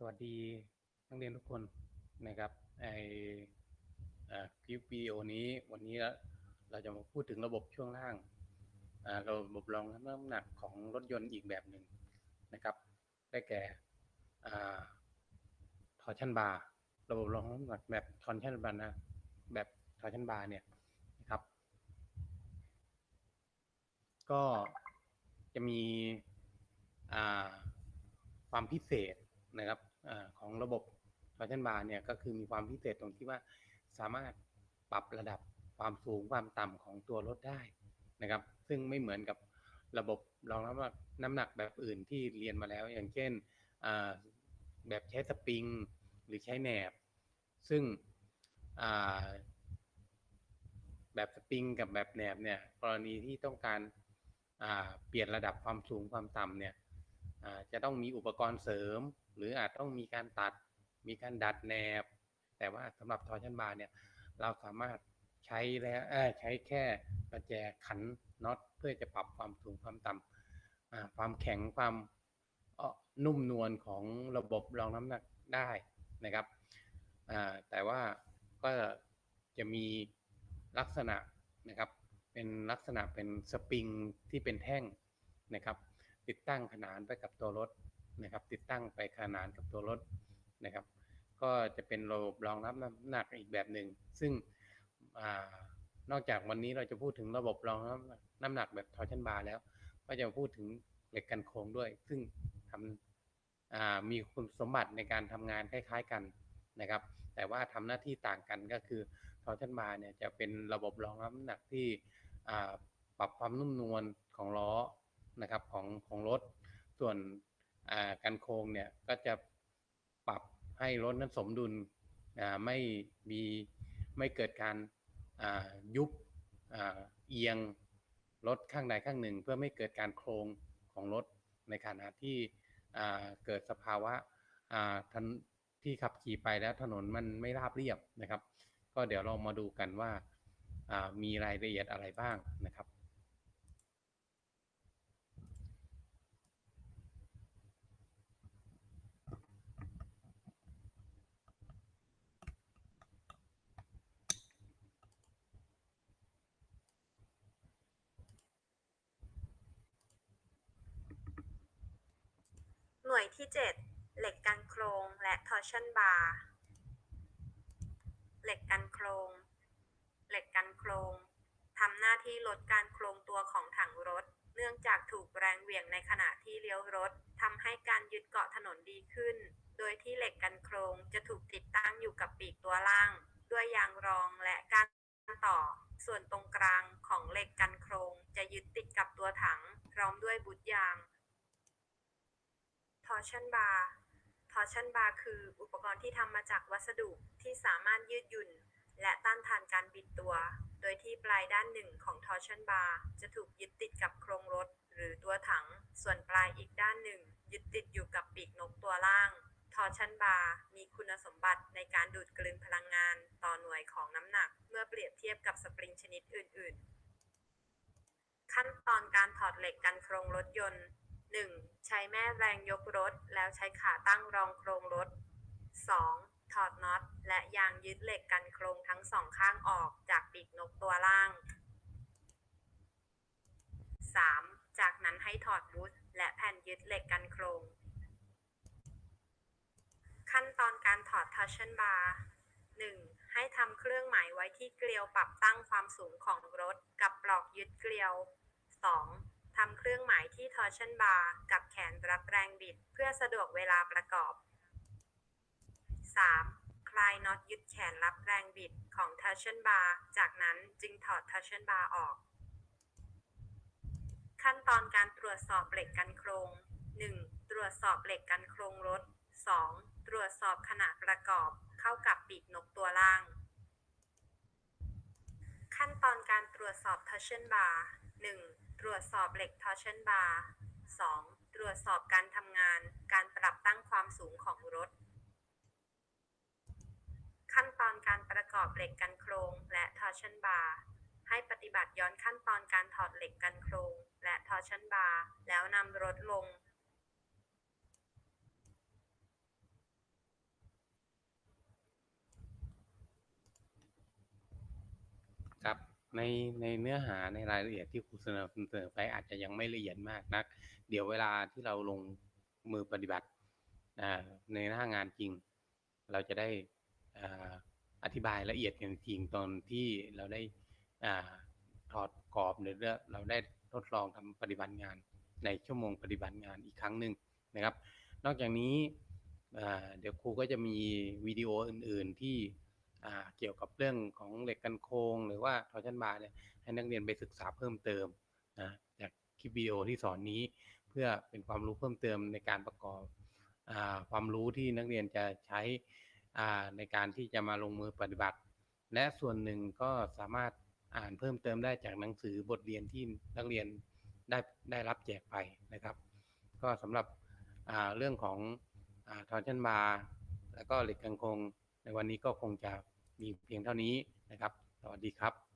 สวัสดีนักเรียนทุกคนนะครับไอคลิปวิดีโอนี้วันนี้เราจะมาพูดถึงระบบช่วงล่างาระบบรองรับน้ำหนักของรถยนต์อีกแบบหนึ่งนะครับ ได้แก่ทอร์ชันบาร์ระบบรองรับน้ำหนักแบบทอร์ชันบาร์นะแบบทอร์ชันบาร์เนี่ยนะครับ ก็จะมีความพิเศษนะครับ ของระบบ torsion bar เนี่ยก็คือมีความพิเศษตรงที่ว่าสามารถปรับระดับความสูงความต่ำของตัวรถได้นะครับ ซึ่งไม่เหมือนกับระบบรองรับน้ำหนักแบบอื่นที่เรียนมาแล้ว อย่างเช่นแบบใช้สปริงหรือใช้แหนบ ซึ่งแบบสปริงกับแบบแหนบเนี่ยกรณีที่ต้องการเปลี่ยนระดับความสูงความต่ำเนี่ยจะต้องมีอุปกรณ์เสริม หรืออาจต้องมีการตัด มีการดัดแหนบ แต่ว่าสำหรับทอร์ชันบาร์เนี่ยเราสามารถใช้แล้วใช้แค่ประแจขันน็อตเพื่อจะปรับความสูงความต่ำความแข็งความนุ่มนวลของระบบรองน้ำหนักได้นะครับแต่ว่าก็จะมีลักษณะนะครับเป็นลักษณะเป็นสปริงที่เป็นแท่งนะครับ ติดตั้งขนานไปกับตัวรถ นะครับ ติดตั้งไปขนานกับตัวรถนะครับ ก็จะเป็นระบบรองรับน้ำหนักอีกแบบหนึ่งซึ่งอนอกจากวันนี้เราจะพูดถึงระบบรองรับน้ำหนักแบบทอร์ชันบาร์แล้ว ก็จะพูดถึงเหล็กกันโค้งด้วย ซึ่งทำมีคุณสมบัติในการทำงานคล้ายๆกันนะครับ แต่ว่าทำหน้าที่ต่างกันก็คือทอร์ชันบาร์เนี่ยจะเป็นระบบรองรับน้ำหนักที่ปรับความนุ่มนวลของล้อนะครับของของรถ ส่วน กันโค้งเนี่ยก็จะปรับให้รถนั้นสมดุลไม่มีไม่เกิดการยุบเอียงรถข้างใดข้างหนึ่ง เพื่อไม่เกิดการโครงของรถในขณะที่เกิดสภาวะที่ขับขี่ไปแล้วถนนมันไม่ราบเรียบนะครับ ก็เดี๋ยวเรามาดูกันว่ามีรายละเอียดอะไรบ้างนะครับ ที่ 7 เหล็กกันโครงและทอร์ชันบาร์ เหล็กกันโครง เหล็กกันโครงทำหน้าที่ลดการโครงตัวของถังรถ เนื่องจากถูกแรงเหวี่ยงในขณะที่เลี้ยวรถทำให้การยึดเกาะถนนดีขึ้น โดยที่เหล็กกันโครงจะถูกติดตั้งอยู่กับปีกตัวล่าง ด้วยยางรองและกานต่อ ส่วนตรงกลางของเหล็กกันโครงจะยึดติดกับตัวถัง พร้อมด้วยบุตยาง ทอร์ชันบาร์ทอร์ชันบาร์คืออุปกรณ์ที่ทำมาจากวัสดุที่สามารถยืดหยุ่น และต้านทานการบิดตัว โดยที่ปลายด้านหนึ่งของทอร์ชันบาร์จะถูกยึดติดกับโครงรถ หรือตัวถัง ส่วนปลายอีกด้านหนึ่ง ยึดติดอยู่กับปีกนกตัวล่างทอร์ชันบาร์มีคุณสมบัติในการดูดกลืนพลังงานต่อหน่วยของน้ำหนัก เมื่อเปรียบเทียบกับสปริงชนิดอื่น ๆ ขั้นตอนการถอดเหล็กกันโครงรถยนต์ 1. ใช้แม่แรงยกรถ แล้วใช้ขาตั้งรองโครงรถ 2. ถอดน็อต และยางยึดเหล็กกันโครงทั้งสองข้างออกจากปีกนกตัวล่าง 3. จากนั้นให้ถอดบูทและแผ่นยึดเหล็กกันโครง ขั้นตอนการถอดทัชเชนบาร์ 1. ให้ทำเครื่องหมายไว้ที่เกลียวปรับตั้งความสูงของรถกับปลอกยึดเกลียว 2. ทำเครื่องหมายที่ทอร์ชันบาร์กับแขนรับแรงบิด เพื่อสะดวกเวลาประกอบ 3. คลายน็อตยึดแขนรับแรงบิดของทอร์ชันบาร์จากนั้นจึงถอดทอร์ชันบาร์ออก ขั้นตอนการตรวจสอบเหล็กกันโครง 1. ตรวจสอบเหล็กกันโครงรถ 2. ตรวจสอบขนาดประกอบเข้ากับปีกนกตัวล่าง ขั้นตอนการตรวจสอบทอร์ชันบาร์ 1. ตรวจสอบเหล็กทอร์ชันบาร์ 2. ตรวจสอบการทำงาน การปรับตั้งความสูงของรถ ขั้นตอนการประกอบเหล็กกันโครงและทอร์ชันบาร์ ให้ปฏิบัติย้อนขั้นตอนการถอดเหล็กกันโครงและทอร์ชันบาร์ แล้วนำรถลงครับ ในในเนื้อหาในรายละเอียดที่ครูเสนอเสนอไปอาจจะยังไม่ละเอียดมากนัก เดี๋ยวเวลาที่เราลงมือปฏิบัติในหน้างานจริง เราจะได้อธิบายละเอียดกันจริงตอนที่เราได้ถอดกรอบหรือเราได้ทดลองทำปฏิบัติงานในชั่วโมงปฏิบัติงานอีกครั้งหนึ่งนะครับ นอกจากนี้เดี๋ยวครูก็จะมีวิดีโออื่น ๆที่ เกี่ยวกับเรื่องของเหล็กกันโครงหรือว่าทอร์ชันบาร์เนี่ยให้นักเรียนไปศึกษาเพิ่มเติมนะจากคลิปวิดีโอที่สอนนี้ เพื่อเป็นความรู้เพิ่มเติมในการประกอบอความรู้ที่นักเรียนจะใช้ในการที่จะมาลงมือปฏิบัติ และส่วนหนึ่งก็สามารถอ่านเพิ่มเติมได้จากหนังสือบทเรียนที่นักเรียนได้ได้รับแจกไปนะครับ ก็สำหรับเรื่องของทอร์ชันบาร์แล้วก็เหล็กกังคง ในวันนี้ก็คงจะมีเพียงเท่านี้นะครับ สวัสดีครับ